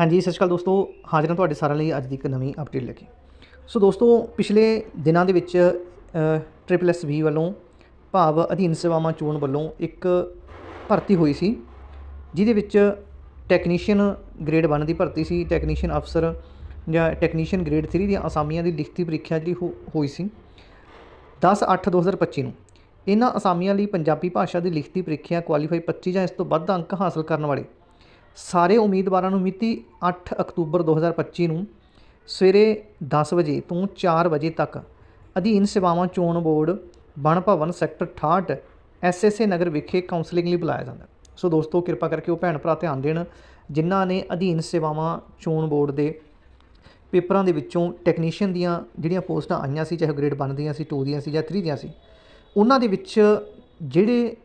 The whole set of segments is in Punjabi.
ਹਾਂਜੀ, ਸਤਿ ਸ਼੍ਰੀ ਅਕਾਲ ਦੋਸਤੋ। ਹਾਜ਼ਰ ਹਾਂ ਤੁਹਾਡੇ ਸਾਰਿਆਂ ਲਈ ਅੱਜ ਦੀ ਇੱਕ ਨਵੀਂ ਅਪਡੇਟ ਲੈ ਕੇ। ਸੋ ਦੋਸਤੋ, ਪਿਛਲੇ ਦਿਨਾਂ ਦੇ ਵਿੱਚ ਟ੍ਰਿਪਲ ਐਸ ਵੀ ਵੱਲੋਂ ਭਾਵ ਅਧੀਨ ਸੇਵਾਵਾਂ ਚੋਣ ਵੱਲੋਂ ਇੱਕ ਭਰਤੀ ਹੋਈ ਸੀ, ਜਿਹਦੇ ਵਿੱਚ ਟੈਕਨੀਸ਼ੀਅਨ ਗ੍ਰੇਡ 1 ਦੀ ਭਰਤੀ ਸੀ ਟੈਕਨੀਸ਼ੀਅਨ ਅਫਸਰ ਜਾਂ ਟੈਕਨੀਸ਼ੀਅਨ ਗ੍ਰੇਡ 3 ਦੀਆਂ ਅਸਾਮੀਆਂ ਦੀ ਲਿਖਤੀ ਪ੍ਰੀਖਿਆ ਜਿਹੜੀ ਹੋ- ਹੋਈ ਸੀ। 10/8/2025 ਨੂੰ ਇਹਨਾਂ ਅਸਾਮੀਆਂ ਲਈ ਪੰਜਾਬੀ ਭਾਸ਼ਾ ਦੀ ਲਿਖਤੀ ਪ੍ਰੀਖਿਆ ਕੁਆਲੀਫਾਈ 25 ਜਾਂ ਇਸ ਤੋਂ ਵੱਧ ਅੰਕ ਹਾਸਲ ਕਰਨ ਵਾਲੇ ਸਾਰੇ ਉਮੀਦਵਾਰਾਂ ਨੂੰ ਮਿਤੀ 8 ਅਕਤੂਬਰ 2025 ਨੂੰ ਸਵੇਰੇ 10 ਵਜੇ ਤੋਂ 4 ਵਜੇ ਤੱਕ ਅਧੀਨ ਸੇਵਾਵਾਂ ਚੋਣ ਬੋਰਡ ਬਣ ਭਵਨ ਸੈਕਟਰ 68 ਐਸਐਸਏ ਨਗਰ ਵਿਖੇ ਕਾਉਂਸਲਿੰਗ ਲਈ ਬੁਲਾਇਆ ਜਾਂਦਾ ਸੋ ਦੋਸਤੋ, ਕਿਰਪਾ ਕਰਕੇ ਉਹ ਭੈਣ ਭਰਾ ਧਿਆਨ ਦੇਣ, ਜਿਨ੍ਹਾਂ ਨੇ ਅਧੀਨ ਸੇਵਾਵਾਂ ਚੋਣ ਬੋਰਡ ਦੇ ਪੇਪਰਾਂ ਦੇ ਵਿੱਚੋਂ ਟੈਕਨੀਸ਼ੀਅਨ ਦੀਆਂ ਜਿਹੜੀਆਂ ਪੋਸਟਾਂ ਆਈਆਂ ਸੀ, ਚਾਹੇ ਗ੍ਰੇਡ 1 ਦੀਆਂ ਸੀ 2 ਦੀਆਂ ਸੀ ਜਾਂ 3 ਦੀਆਂ ਸੀ, ਉਹਨਾਂ ਦੇ ਵਿੱਚ ਜਿਹੜੇ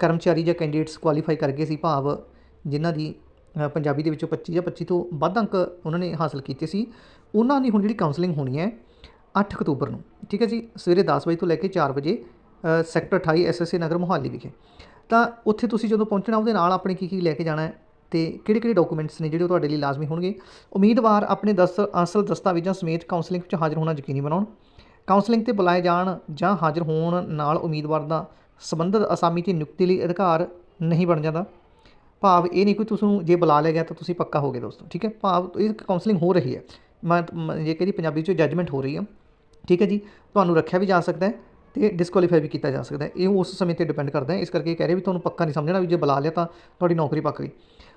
ਕਰਮਚਾਰੀ ਜਾਂ ਕੈਂਡੀਡੇਟਸ ਕੁਆਲੀਫਾਈ ਕਰ ਗਏ ਸੀ ਭਾਵ ਜਿਨ੍ਹਾਂ ਦੀ ਪੰਜਾਬੀ ਦੇ ਵਿੱਚੋਂ 25 ਜਾਂ 25 ਤੋਂ ਵੱਧ ਅੰਕ ਉਹਨਾਂ ਨੇ ਹਾਸਲ ਕੀਤੇ ਸੀ। ਉਹਨਾਂ ਦੀ ਹੁਣ ਜਿਹੜੀ ਕਾਉਂਸਲਿੰਗ ਹੋਣੀ ਹੈ 8 ਅਕਤੂਬਰ ਨੂੰ ਠੀਕ ਹੈ ਜੀ? ਸਵੇਰੇ 10 ਵਜੇ ਤੋਂ ਲੈ ਕੇ 4 ਵਜੇ ਅ, ਸੈਕਟਰ 28 ਐਸਐਸਏ ਨਗਰ ਮੋਹਾਲੀ ਵਿਖੇ। ਤਾਂ ਉੱਥੇ ਤੁਸੀਂ ਜਦੋਂ ਪਹੁੰਚਣਾ ਉਹਦੇ ਨਾਲ ਆਪਣੇ ਕੀ ਕੀ ਲੈ ਕੇ ਜਾਣਾ ਹੈ ਤੇ ਕਿਹੜੇ ਕਿਹੜੇ ਡਾਕੂਮੈਂਟਸ ਨੇ ਜਿਹੜੇ ਉਹ ਤੁਹਾਡੇ ਲਈ ਲਾਜ਼ਮੀ ਹੋਣਗੇ? ਉਮੀਦਵਾਰ ਆਪਣੇ ਦਸ ਅਸਲ ਦਸਤਾਵੇਜ਼ਾਂ ਸਮੇਤ ਕਾਉਂਸਲਿੰਗ ਵਿੱਚ ਹਾਜ਼ਰ ਹੋਣਾ ਯਕੀਨੀ ਬਣਾਉਣ। ਕਾਉਂਸਲਿੰਗ ਤੇ ਬੁਲਾਏ ਜਾਣ ਜਾਂ ਹਾਜ਼ਰ ਹੋਣ ਨਾਲ ਉਮੀਦਵਾਰ ਦਾ ਸੰਬੰਧਿਤ ਅਸਾਮੀ ਤੇ ਨਿਯੁਕਤੀ ਲਈ ਅਧਿਕਾਰ ਨਹੀਂ ਬਣ ਜਾਂਦਾ। ਭਾਵ ਇਹ ਨਹੀਂ ਕੋਈ ਤੁਸੀਂ ਜੇ ਬੁਲਾ ਲਿਆ ਗਿਆ ਤਾਂ ਤੁਸੀਂ ਪੱਕਾ ਹੋ ਗਏ ਦੋਸਤੋ, ਠੀਕ ਹੈ? ਭਾਵ ਇਹ ਕਾਉਂਸਲਿੰਗ ਹੋ ਰਹੀ ਹੈ। ਮੈਂ ਜੇ ਕਹਿੰਦੀ ਪੰਜਾਬੀ 'ਚ ਜੱਜਮੈਂਟ ਹੋ ਰਹੀ ਹੈ, ਠੀਕ ਹੈ ਜੀ? ਤੁਹਾਨੂੰ ਰੱਖਿਆ ਵੀ ਜਾ ਸਕਦਾ ਹੈ ਤੇ ਡਿਸਕੁਆਲੀਫਾਈ ਵੀ ਕੀਤਾ ਜਾ ਸਕਦਾ ਹੈ। ਇਹ ਉਸ ਸਮੇਂ ਤੇ ਡਿਪੈਂਡ ਕਰਦਾ ਹੈ। ਇਸ ਕਰਕੇ ਇਹ ਕਹਿ ਰਹੇ ਵੀ ਤੁਹਾਨੂੰ ਪੱਕਾ ਨਹੀਂ ਸਮਝਣਾ ਵੀ ਜੇ ਬੁਲਾ ਲਿਆ ਤਾਂ ਤੁਹਾਡੀ ਨੌਕਰੀ ਪੱਕ ਗਈ।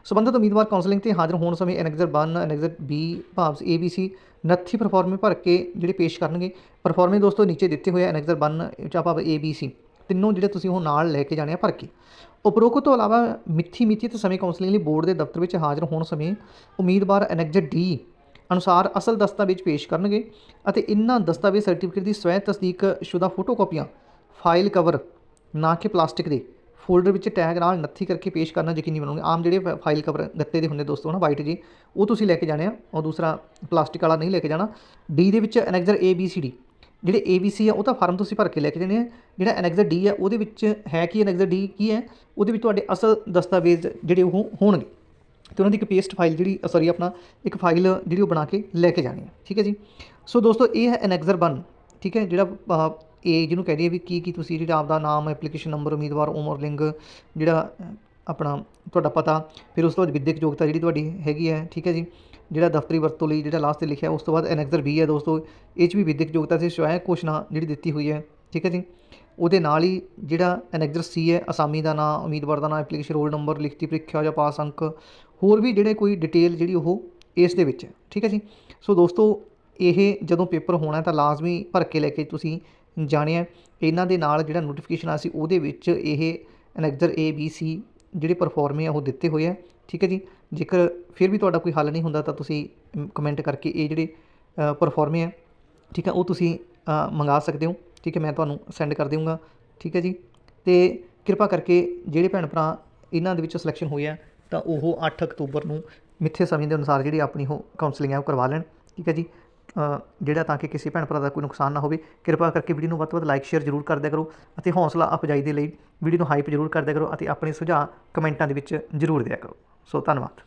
ਸਬੰਧਤ ਉਮੀਦਵਾਰ ਕਾਉਂਸਲਿੰਗ ਤੇ ਹਾਜ਼ਰ ਹੋਣ ਸਮੇਂ ਐਨੈਕਸਰ 1 ਐਨੈਕਸਰ ਬੀ ਭਾਵ ਏਬੀਸੀ ਨੱਥੀ ਪਰਫਾਰਮੇ ਭਰ ਕੇ ਜਿਹੜੇ ਪੇਸ਼ ਕਰਨਗੇ ਪਰਫਾਰਮੇ ਦੋਸਤੋ ਨੀਚੇ ਦਿੱਤੇ ਹੋਏ ਐਨੈਕਸਰ 1 ਜਾਂ ਭਾਵ ਏਬੀਸੀ ਤਿੰਨੋਂ ਜਿਹੜੇ ਤੁਸੀਂ ਉਹ ਨਾਲ ਲੈ ਕੇ ਜਾਣੇ ਆ ਭਰ ਕੇ। ਉਪਰੋਕਤ ਤੋਂ ਇਲਾਵਾ ਮਿੱਥੀ ਮਿਤੀ ਤੇ ਸਮੇਂ ਕਾਉਂਸਲਿੰਗ ਲਈ ਬੋਰਡ ਦੇ ਦਫ਼ਤਰ ਵਿੱਚ ਹਾਜ਼ਰ ਹੋਣ ਸਮੇਂ ਉਮੀਦਵਾਰ ਐਨੈਕਸਰ ਡੀ ਅਨੁਸਾਰ ਅਸਲ ਦਸਤਾਵੇਜ਼ ਪੇਸ਼ ਕਰਨਗੇ ਅਤੇ ਇਨ੍ਹਾਂ ਦਸਤਾਵੇਜ਼ ਸਰਟੀਫਿਕੇਟ ਦੀ ਸਵੈ ਤਸਦੀਕ ਸ਼ੁਦਾ ਫੋਟੋਕਾਪੀਆਂ ਫਾਈਲ ਕਵਰ ਨਾ ਕਿ ਪਲਾਸਟਿਕ ਦੇ ਫੋਲਡਰ ਵਿੱਚ ਟੈਗ ਨਾਲ ਨੱਥੀ ਕਰਕੇ ਪੇਸ਼ ਕਰਨਾ ਯਕੀਨੀ ਬਣਾਉਣਗੇ। ਆਮ ਜਿਹੜੇ ਫਾਈਲ ਕਵਰ ਗੱਤੇ ਦੇ ਹੁੰਦੇ ਦੋਸਤੋ ਨਾ ਵਾਈਟ ਜੀ, ਉਹ ਤੁਸੀਂ ਲੈ ਕੇ ਜਾਣੇ ਆ। ਉਹ ਦੂਸਰਾ ਪਲਾਸਟਿਕ ਵਾਲਾ ਨਹੀਂ ਲੈ ਕੇ ਜਾਣਾ। ਡੀ ਦੇ ਵਿੱਚ annexure A B C D. ਜਿਹੜੇ ਏ ਬੀ ਸੀ ਆ, ਉਹ ਤਾਂ ਫਾਰਮ ਤੁਸੀਂ ਭਰ ਕੇ ਲੈ ਕੇ ਜਾਣੇ ਆ। ਜਿਹੜਾ ਐਨੈਕਸਰ ਡੀ ਆ, ਉਹਦੇ ਵਿੱਚ ਹੈ ਕੀ? ਐਨੈਕਸਰ ਡੀ ਕੀ ਹੈ? ਉਹਦੇ ਵਿੱਚ ਤੁਹਾਡੇ ਅਸਲ ਦਸਤਾਵੇਜ਼ ਜਿਹੜੇ ਉਹ ਹੋਣਗੇ। ਤੇ ਉਹਨਾਂ ਦੀ ਇੱਕ ਪੇਸਟ ਫਾਈਲ ਜਿਹੜੀ ਸੌਰੀ ਆਪਣਾ ਇੱਕ ਫਾਈਲ ਜਿਹੜੀ ਉਹ ਬਣਾ ਕੇ ਲੈ ਕੇ ਜਾਣੀ ਹੈ ਠੀਕ ਹੈ ਜੀ? ਸੋ ਦੋਸਤੋ, ਇਹ ਹੈ ਐਨੈਕਸਰ 1 ਠੀਕ ਹੈ? ਜਿਹੜਾ ਇਹ ਜਿਹਨੂੰ ਕਹਿ ਦਈਏ ਵੀ ਕੀ ਕੀ ਤੁਸੀਂ ਜਿਹੜਾ ਆਪਦਾ ਨਾਮ ਐਪਲੀਕੇਸ਼ਨ ਨੰਬਰ ਉਮੀਦਵਾਰ, ਉਮਰ, ਲਿੰਗ, ਜਿਹੜਾ ਆਪਣਾ ਤੁਹਾਡਾ ਪਤਾ, ਫਿਰ ਉਸ ਤੋਂ ਬਾਅਦ ਵਿਦਿਅਕ ਯੋਗਤਾ ਜਿਹੜੀ ਤੁਹਾਡੀ ਹੈਗੀ ਹੈ, ਠੀਕ ਹੈ ਜੀ, ਜਿਹੜਾ ਦਫ਼ਤਰੀ ਵਰਤੋਂ ਲਈ ਜਿਹੜਾ ਲਾਸਟ ਤੇ ਲਿਖਿਆ, ਉਸ ਤੋਂ ਬਾਅਦ ਐਨੈਕਸਰ ਬੀ ਹੈ ਦੋਸਤੋ, ਇਹ 'ਚ ਵੀ ਵਿਦਿਅਕ ਯੋਗਤਾ ਤੇ ਸਵੈ ਘੋਸ਼ਣਾ ਜਿਹੜੀ ਦਿੱਤੀ ਹੋਈ ਹੈ, ਠੀਕ ਹੈ ਜੀ। ਉਹਦੇ ਨਾਲ ਹੀ ਜਿਹੜਾ ਐਨੈਕਸਰ ਸੀ ਹੈ, ਅਸਾਮੀ ਦਾ ਨਾਮ ਉਮੀਦਵਾਰ ਦਾ ਨਾਮ ਐਪਲੀਕੇਸ਼ਨ ਰੋਲ ਨੰਬਰ ਲਿਖਤੀ ਪ੍ਰੀਖਿਆ ਜਾਂ ਪਾਸ ਅੰਕ, ਹੋਰ ਵੀ ਜਿਹੜੇ ਕੋਈ ਡਿਟੇਲ ਜਿਹੜੀ ਉਹ ਇਸ ਦੇ ਵਿੱਚ ਹੈ, ਠੀਕ ਹੈ ਜੀ। ਸੋ ਦੋਸਤੋ, ਇਹ ਜਦੋਂ ਪੇਪਰ ਹੋਣਾ ਤਾਂ ਲਾਜ਼ਮੀ ਭਰ ਕੇ ਲੈ ਕੇ ਤੁਸੀਂ ਜਾਣਿਆ ਇਹਨਾਂ ਦੇ ਨਾਲ ਜਿਹੜਾ ਨੋਟੀਫਿਕੇਸ਼ਨ ਆ ਸੀ, ਉਹਦੇ ਵਿੱਚ ਇਹ ਐਨੈਕਸਰ ਏ ਬੀ ਸੀ ਜਿਹੜੇ ਪਰਫਾਰਮੇ ਆ ਉਹ ਦਿੱਤੇ ਹੋਏ ਆ। ਠੀਕ ਹੈ ਜੀ? ਜੇਕਰ ਫਿਰ ਵੀ ਤੁਹਾਡਾ ਕੋਈ ਹੱਲ ਨਹੀਂ ਹੁੰਦਾ ਤਾਂ ਤੁਸੀਂ ਕਮੈਂਟ ਕਰਕੇ ਇਹ ਜਿਹੜੇ ਪਰਫਾਰਮੇ ਆ ਠੀਕ ਹੈ ਉਹ ਤੁਸੀਂ ਅ, ਮੰਗਾ ਸਕਦੇ ਹੋ। ਠੀਕ ਹੈ ਮੈਂ ਤੁਹਾਨੂੰ ਸੈਂਡ ਕਰ ਦੇਵਾਂਗਾ ਠੀਕ ਹੈ ਜੀ? ਤੇ ਕਿਰਪਾ ਕਰਕੇ ਜਿਹੜੇ ਭੈਣ ਭਰਾ ਇਹਨਾਂ ਦੇ ਵਿੱਚੋਂ ਸਿਲੈਕਸ਼ਨ ਹੋਏ ਆ ਤਾਂ ਉਹ 8 ਅਕਤੂਬਰ ਨੂੰ ਮਿੱਥੇ ਸਮੇਂ ਦੇ ਅਨੁਸਾਰ ਜਿਹੜੀ ਆਪਣੀ ਉਹ ਕਾਉਂਸਲਿੰਗ ਹੈ ਉਹ ਕਰਵਾ ਲੈਣ। ਠੀਕ ਹੈ ਜੀ? ਜਿਹੜਾ ਤਾਂ ਕਿ ਕਿਸੇ ਭੈਣ ਭਰਾ ਦਾ ਕੋਈ ਨੁਕਸਾਨ ਨਾ ਹੋਵੇ, ਕਿਰਪਾ ਕਰਕੇ ਵੀਡੀਓ ਨੂੰ ਵੱਧ ਤੋਂ ਵੱਧ ਲਾਈਕ ਸ਼ੇਅਰ ਜ਼ਰੂਰ ਕਰ ਦਿਆ ਕਰੋ ਅਤੇ ਹੌਸਲਾ ਅਫਜਾਈ ਦੇ ਲਈ ਵੀਡੀਓ ਨੂੰ ਹਾਈਪ ਜ਼ਰੂਰ ਕਰ ਦਿਆ ਕਰੋ ਅਤੇ ਆਪਣੇ ਸੁਝਾਅ ਕਮੈਂਟਾਂ ਦੇ ਵਿੱਚ ਜ਼ਰੂਰ ਦਿਆ ਕਰੋ। ਸੋ ਧੰਨਵਾਦ।